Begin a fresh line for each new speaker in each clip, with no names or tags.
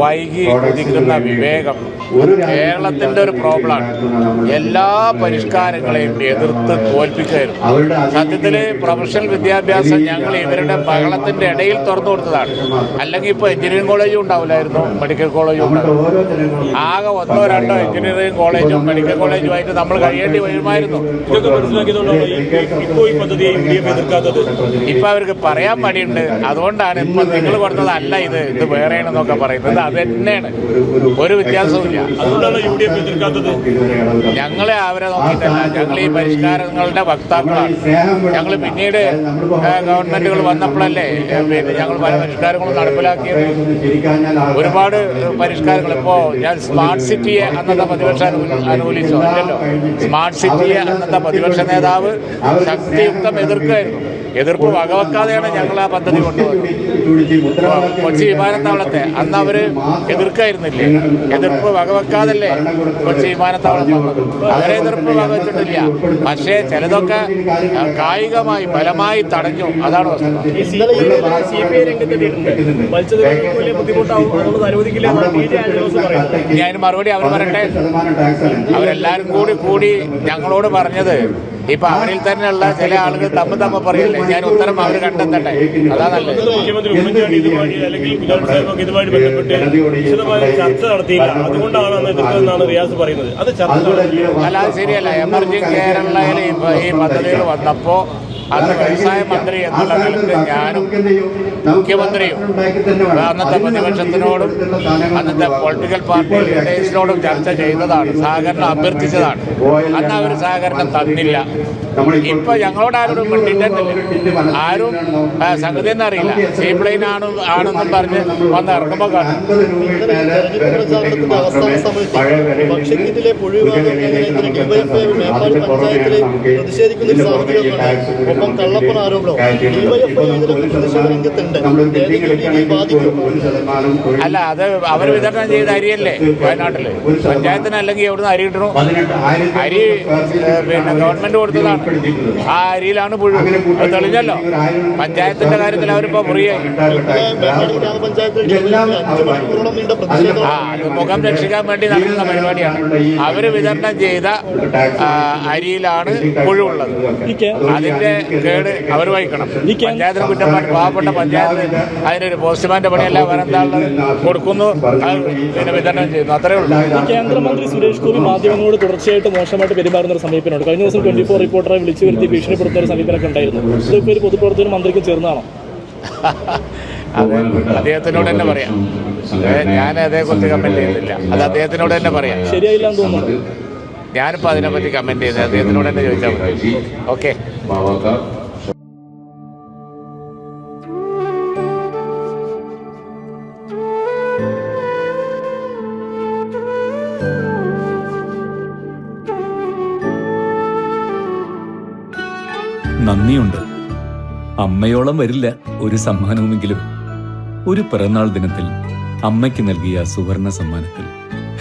വൈകി കുതിക്കുന്ന വിവേകം കേരളത്തിന്റെ ഒരു പ്രോബ്ലമാണ്. എല്ലാ പരിഷ്കാരങ്ങളെയും എതിർത്ത് തോൽപ്പിക്കുകയായിരുന്നു സത്യത്തിൽ പ്രൊഫഷണൽ വിദ്യാഭ്യാസം ഞങ്ങൾ ഇവരുടെ ബഹളത്തിന്റെ ഇടയിൽ തുറന്നു കൊടുത്തതാണ്. അല്ലെങ്കിൽ ഇപ്പോൾ എഞ്ചിനീയറിംഗ് കോളേജും ഉണ്ടാവില്ലായിരുന്നു മെഡിക്കൽ കോളേജും ആകെ ഒന്നോ രണ്ടോ എഞ്ചിനീയറിംഗ് കോളേജും മെഡിക്കൽ കോളേജുമായിട്ട് നമ്മൾ കഴിയേണ്ടി വരുമായിരുന്നു. ഇപ്പൊ അവർക്ക് പറയാൻ പണിയുണ്ട് അതുകൊണ്ടാണ് ഇപ്പൊ നിങ്ങൾ കൊടുത്തതല്ല ഇത്. ഇത് വേറെയാണെന്നൊക്കെ പറയുന്നത്. അത് തന്നെയാണ്. ഒരു വ്യത്യാസവും ഇല്ല
അതുകൊണ്ടാണ് യു ഡി എഫ് എതിർക്കാത്തത്.
ഞങ്ങളെ അവരെ നോക്കിയിട്ടല്ല. ഞങ്ങൾ ഈ പരിഷ്കാരങ്ങളുടെ വക്താക്കളാണ്. ഞങ്ങൾ പിന്നീട് ഗവൺമെന്റുകൾ വന്നപ്പോഴല്ലേ പിന്നെ ഞങ്ങൾ പല പരിഷ്കാരങ്ങളും നടപ്പിലാക്കിയത്. ഒരുപാട് പരിഷ്കാരങ്ങൾ ഇപ്പോൾ ഞാൻ സ്മാർട്ട് സിറ്റിയെ അന്നത്തെ പ്രതിപക്ഷം അനു- അനുകൂലിച്ചു. അല്ലല്ലോ. സ്മാർട്ട് സിറ്റിയെ അന്നത്തെ പ്രതിപക്ഷ നേതാവ് ശക്തിയുക്തം എതിർക്കുകയായിരുന്നു എതിർപ്പ് വകവെക്കാതെയാണ് ഞങ്ങൾ ആ പദ്ധതി കൊണ്ടുവന്നത് കൊച്ചി വിമാനത്താവളത്തെ അന്ന് അവർ എതിർക്കായിരുന്നില്ലേ? എതിർപ്പ് വകവെക്കാതല്ലേ? കൊച്ചി വിമാനത്താവളം അങ്ങനെ അവരെ എതിർപ്പ് വകവെച്ചിട്ടില്ല. പക്ഷേ ചിലതൊക്കെ കായികമായി ബലമായി തടഞ്ഞു. അതാണ് അതിന് മറുപടി അവർ പറയട്ടെ? അവരെല്ലാരും കൂടി കൂടി ഞങ്ങളോട് പറഞ്ഞത് ഇപ്പൊ അവരിൽ തന്നെയുള്ള ചില ആളുകൾ തമ്മ തമ്മ പറയല്ലേ ഞാൻ ഉത്തരം അവർ കണ്ടെത്തട്ടെ? അതാ നല്ലത്.
മുഖ്യമന്ത്രി ഉമ്മൻചാണ്ടി ഇതുമായി അല്ലെങ്കിൽ ബിലാൽ സാഹിബൊക്കെ ഇതുമായി ബന്ധപ്പെട്ട് വിശദമായ ചർച്ച നടത്തിയില്ല. അതുകൊണ്ടാണ് അന്ന് എതിർത്തതെന്നാണ് റിയാസ് പറയുന്നത്. അത് ചർച്ച നടത്തിയില്ല.
അല്ല അത് ശരിയല്ല. എമർജിംഗ് കേരളയിൽ ഈ പദ്ധതികൾ വന്നപ്പോ അന്ന് വ്യവസായ മന്ത്രി എന്നുള്ള നിലയ്ക്ക് ഞാനും മുഖ്യമന്ത്രിയും അന്നത്തെ പ്രതിപക്ഷത്തിനോടും അന്നത്തെ പൊളിറ്റിക്കൽ പാർട്ടി ലീഡേഴ്സിനോടും ചർച്ച ചെയ്തതാണ്. സഹകരണം അഭ്യർത്ഥിച്ചതാണ്. അന്ന് അവർ സഹകരണം തന്നില്ല. ഇപ്പൊ ഞങ്ങളോട് ആരോടും കിട്ടിയിട്ടില്ല ആരും സംഗതി എന്ന് അറിയില്ല. സീപ്ലെയിൻ ആണ് ആണെന്നും പറഞ്ഞ് വന്ന് ഇറങ്ങുമ്പോൾ കാണും.
പ്രതിഷേധിക്കുന്ന ഒപ്പം കള്ളപ്പണ ആരോപണം? ഡിവൈഎഫ്ഐ ഇതിലൊക്കെ പ്രതിഷേധ രംഗത്തുണ്ട് ബാധിക്കും
അല്ല അത് അവർ വിതരണം ചെയ്ത അരിയല്ലേ വയനാട്ടിൽ? പഞ്ചായത്തിന് അല്ലെങ്കിൽ എവിടുന്ന് അരി കിട്ടണു? അരി പിന്നെ ഗവൺമെന്റ് കൊടുത്തതാണ്. ആ അരിയിലാണ് പുഴു. അത് തെളിഞ്ഞല്ലോ. പഞ്ചായത്തിന്റെ കാര്യത്തിൽ അവരിപ്പോ ഫ്രീ ആയി
ഗ്രാമപഞ്ചായത്തിലെ ഡിവൈഎഫ്ഐ അഞ്ചു മണിക്കൂറോളം നീണ്ട പ്രതിഷേധം
ആ അത് മുഖം രക്ഷിക്കാൻ വേണ്ടി നടക്കുന്ന പരിപാടിയാണ്. അവർ വിതരണം ചെയ്ത അരിയിലാണ് പുഴുവുള്ളത് അതിന്റെ കേട് അവർ വഹിക്കണം. പഞ്ചായത്തിന് കുറ്റപ്പാട് പാവപ്പെട്ട പഞ്ചായത്ത് അതിനൊരു പോസ്റ്റ്മാന്റെ പണിയല്ല വരന്താളിന് കൊടുക്കുന്നു. പിന്നെ വിതരണം ചെയ്യുന്നു. അത്രേ ഉള്ളൂ.
കേന്ദ്രമന്ത്രി സുരേഷ് ഗോപി മാധ്യമങ്ങളോട് തുടർച്ചയായിട്ട് മോശമായിട്ട് പെരുമാറുന്ന ഒരു സമീപനമുണ്ട്. കഴിഞ്ഞ ദിവസം ട്വന്റി ഫോർ റിപ്പോർട്ടറെ വിളിച്ചു വരുത്തി ഭീഷണിപ്പെടുത്തുന്ന ഒരു സമീപനമൊക്കെ ഉണ്ടായിരുന്നു. ഇതൊക്കെ ഒരു പൊതുപ്രവർത്തകനും മന്ത്രിക്ക് ചേർന്നാണോ?
അത് അദ്ദേഹത്തിനോട് തന്നെ പറയാം. ഞാൻ ഞാൻ അതേക്കുറിച്ച് കമന്റ് ചെയ്യുന്നില്ല. അത് അദ്ദേഹത്തിനോട് തന്നെ പറയാം.
ശരിയായില്ല എന്ന് തോന്നുന്നു.
ഞാനിപ്പോൾ അതിനെപ്പറ്റി കമന്റ് ചെയ്തത് അദ്ദേഹത്തിനോട് തന്നെ ചോദിച്ചാൽ മതി. ഓക്കെ
നന്ദിയുണ്ട്. അമ്മയോളം വരില്ല ഒരു സമ്മാനവുമെങ്കിലും. ഒരു പിറന്നാൾ ദിനത്തിൽ അമ്മയ്ക്ക് നൽകിയ സുവർണ സമ്മാനത്തിൽ.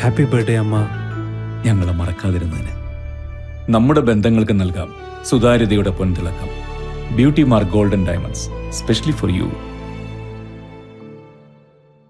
ഹാപ്പി ബർത്ത്ഡേ അമ്മ.
ഞങ്ങളെ മറക്കാതിരുന്നതിന്. നമ്മുടെ ബന്ധങ്ങൾക്ക് നൽകാം സുതാര്യതയുടെ പൊൻതിളക്കം. Beauty mark golden diamonds specially for you.